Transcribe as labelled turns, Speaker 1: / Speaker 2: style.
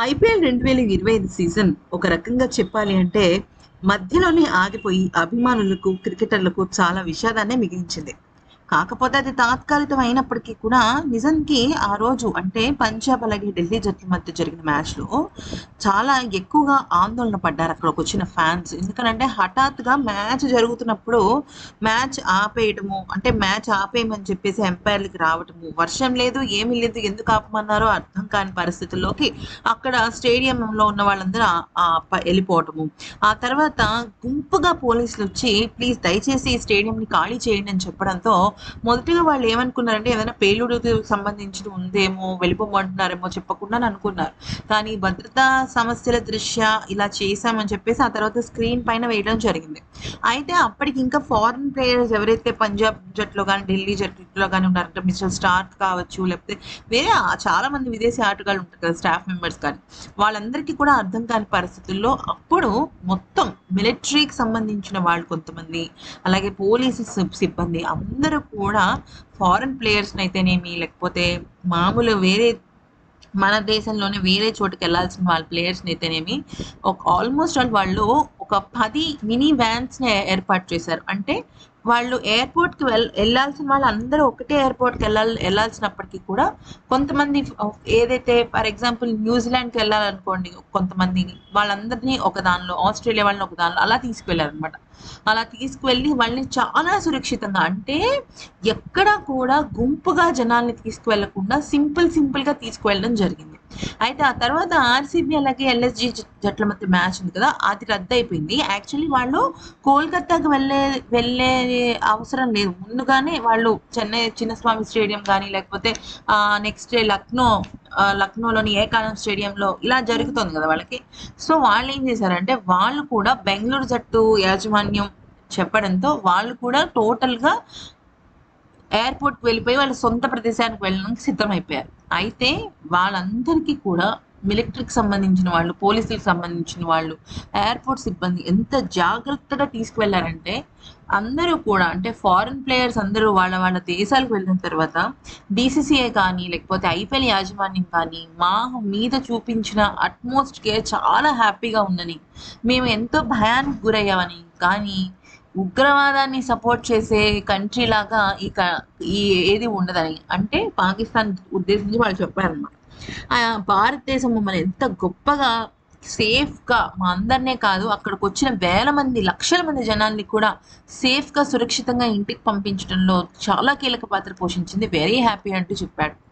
Speaker 1: IPL రెండు వేల ఇరవై ఐదు సీజన్ ఒక రకంగా చెప్పాలి అంటే మధ్యలోనే ఆగిపోయి అభిమానులకు క్రికెటర్లకు చాలా విషాదాన్ని మిగిలించింది. కాకపోతే అది తాత్కాలికం అయినప్పటికీ కూడా నిజానికి ఆ రోజు అంటే పంజాబ్ అలాగే ఢిల్లీ జట్ల మధ్య జరిగిన మ్యాచ్లో చాలా ఎక్కువగా ఆందోళన పడ్డారు అక్కడికి వచ్చిన ఫ్యాన్స్. ఎందుకంటే హఠాత్తుగా మ్యాచ్ జరుగుతున్నప్పుడు మ్యాచ్ ఆపేయటము అంటే మ్యాచ్ ఆపేయమని చెప్పేసి ఎంపైర్లకి రావటము వర్షం లేదు ఏమీ లేదు ఎందుకు ఆపమన్నారో అర్థం కాని పరిస్థితుల్లోకి అక్కడ స్టేడియంలో ఉన్న వాళ్ళందరూ వెళ్ళిపోవటము. ఆ తర్వాత గుంపుగా పోలీసులు వచ్చి ప్లీజ్ దయచేసి ఈ స్టేడియంని ఖాళీ చేయండి అని చెప్పడంతో మొదటిగా వాళ్ళు ఏమనుకున్నారంటే ఏదైనా పేలుడుకి సంబంధించి ఉందేమో వెళ్ళిపోమంటున్నారేమో చెప్పకుండా అనుకున్నారు. కానీ భద్రతా సమస్యల దృష్ట్యా ఇలా చేశామని చెప్పేసి ఆ తర్వాత స్క్రీన్ పైన వేయడం జరిగింది. అయితే అప్పటికి ఇంకా ఫారిన్ ప్లేయర్స్ ఎవరైతే పంజాబ్ జట్లో కానీ ఢిల్లీ జట్లో కానీ ఉన్నారంటే మిస్టర్ స్టార్క్ కావచ్చు లేకపోతే వేరే చాలా మంది విదేశీ ఆటగాళ్ళు ఉంటారు కదా స్టాఫ్ మెంబర్స్ కానీ వాళ్ళందరికీ కూడా అర్థం కాని పరిస్థితుల్లో అప్పుడు మొత్తం మిలిటరీకి సంబంధించిన వాళ్ళు కొంతమంది అలాగే పోలీసు సిబ్బంది అందరూ కూడా ఫారెన్ ప్లేయర్స్ అయితేనేమి లేకపోతే మామూలు వేరే మన దేశంలోనే వేరే చోటుకి వెళ్ళాల్సిన వాళ్ళ ప్లేయర్స్ అయితేనేమి ఒక ఆల్మోస్ట్ ఆల్ వాళ్ళు ఒక పది మినీ వ్యాన్స్ని ఏర్పాటు చేశారు. అంటే వాళ్ళు ఎయిర్పోర్ట్కి వెళ్ వెళ్ళాల్సిన వాళ్ళు అందరూ ఒకటే ఎయిర్పోర్ట్కి వెళ్ళాలి వెళ్ళాల్సినప్పటికీ కూడా కొంతమంది ఏదైతే ఫర్ ఎగ్జాంపుల్ న్యూజిలాండ్కి వెళ్ళాలనుకోండి కొంతమంది వాళ్ళందరినీ ఒక దానిలో ఆస్ట్రేలియా వాళ్ళని ఒక దానిలో అలా తీసుకువెళ్ళారనమాట అలా తీసుకువెళ్ళి వాళ్ళని చాలా సురక్షితంగా అంటే ఎక్కడా కూడా గుంపుగా జనాల్ని తీసుకువెళ్ళకుండా సింపుల్ సింపుల్గా తీసుకువెళ్ళడం జరిగింది. అయితే ఆ తర్వాత ఆర్సీబీ అలాగే ఎల్ఎస్జి జట్ల మధ్య మ్యాచ్ ఉంది కదా అది రద్దు అయిపోయింది యాక్చువల్లీ వాళ్ళు కోల్కతాకి వెళ్ళే వెళ్ళే అవసరం లేదు. ముందుగానే వాళ్ళు చెన్నై చిన్నస్వామి స్టేడియం కానీ లేకపోతే నెక్స్ట్ డే లక్నో లక్నోలోని ఏకానం స్టేడియంలో ఇలా జరుగుతుంది కదా వాళ్ళకి. సో వాళ్ళు ఏం చేశారంటే వాళ్ళు కూడా బెంగళూరు జట్టు యాజమాన్యం చెప్పడంతో వాళ్ళు కూడా టోటల్గా ఎయిర్పోర్ట్కి వెళ్ళిపోయి వాళ్ళ సొంత ప్రదేశానికి వెళ్ళడానికి సిద్ధమైపోయారు. అయితే వాళ్ళందరికీ కూడా మిలిటరీకి సంబంధించిన వాళ్ళు పోలీసులకు సంబంధించిన వాళ్ళు ఎయిర్పోర్ట్ సిబ్బంది ఎంత జాగ్రత్తగా తీసుకువెళ్ళారంటే అందరూ కూడా అంటే ఫారిన్ ప్లేయర్స్ అందరూ వాళ్ళ వాళ్ళ దేశాలకు వెళ్ళిన తర్వాత బీసీసీఏ కానీ లేకపోతే ఐపీఎల్ యాజమాన్యం కానీ మా మీద చూపించిన అట్మోస్ట్ కేర్ చాలా హ్యాపీగా ఉందని మేము ఎంతో భయానికి గురయ్యామని కానీ ఉగ్రవాదాన్ని సపోర్ట్ చేసే కంట్రీ లాగా ఈ ఏది ఉండదని అంటే పాకిస్తాన్ ఉద్దేశించి వాళ్ళు చెప్పారనమాట భారతదేశం మమ్మల్ని ఎంత గొప్పగా సేఫ్గా మా అందరినే కాదు అక్కడికి వచ్చిన వేల మంది లక్షల మంది జనాల్ని కూడా సేఫ్గా సురక్షితంగా ఇంటికి పంపించడంలో చాలా కీలక పాత్ర పోషించింది. వెరీ హ్యాపీ అంటూ చెప్పాడు.